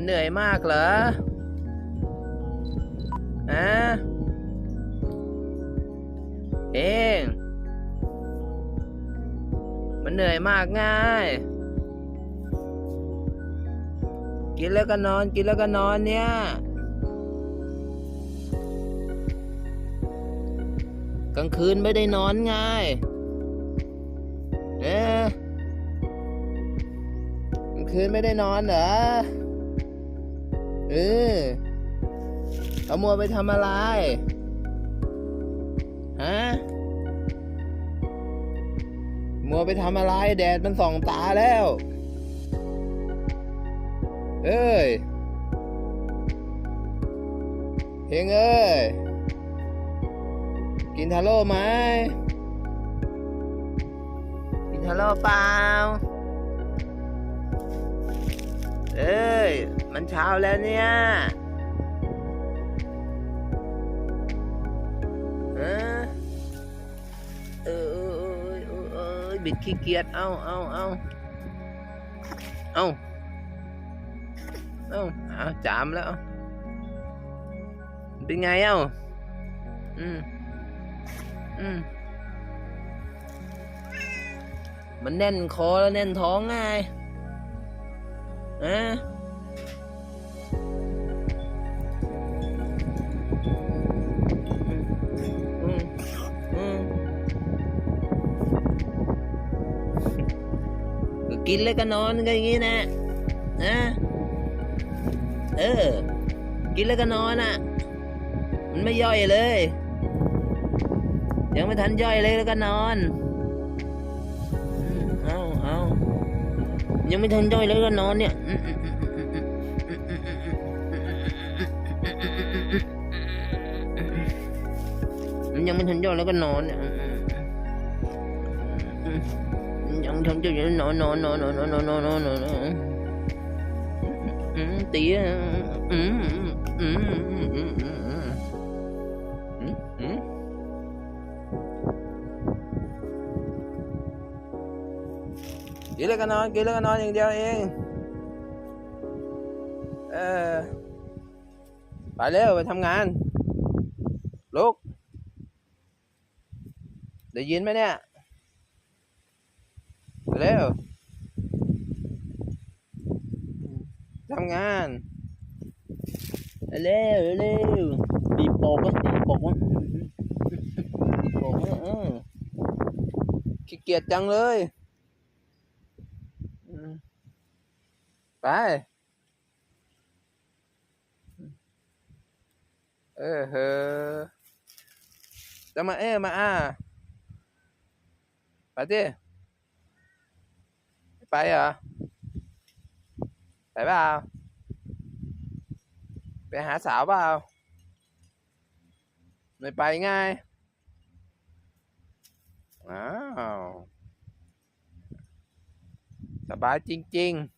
มันเหนื่อยมากเหรออะเองมันเหนื่อยมากง่าย กินแล้วก็นอน กินแล้วก็นอนเนี่ยกลางคืนไม่ได้นอนไงเอ๊ะกลางคืนไม่ได้นอนเหรอ เออเอามัวไปทำอะไร ฮะ มัวไปทำอะไร แดดมันส่องตาแล้ว เอ้ยเฮงเอ้ย กินทาโร่ไหม กินทาโร่เปล่า เอ้ย มันเช้าแล้วเนี่ยเออเออเออเออเออบิดขี้เกียจ เอาเอาเอาเอาเอาเอาจามแล้ว เป็นไงเอ้า อืม อืม มันแน่นคอแล้วแน่นท้องไงอะ กินแล้วก็นอนก็อย่างงี้นะนะเออ กินแล้วก็นอนอะ มันไม่ย่อยเลย ยังไม่ทันย่อยเลยแล้วก็นอนเอาเอายังไม่ทันย่อยเลยก็นอนเนี่ยมันยังไม่ทันย่อยแล้วก็นอนเนี่ย อืมอืมอืมยังไม่ทันย่อยแล้วนอนนอนนอนนอนนอนนอน แล้วทำงานเร็วเร็วตีปอกก็ตีปอกก็ตีปอกก็เออขี้เกียจจังเลยไปเออเฮอจะมาเอมาอาไปเจ้ ไปเหรอ ไปเปล่า ไปหาสาวเปล่า ไม่ไปไงอ้าว สบายจริง ๆ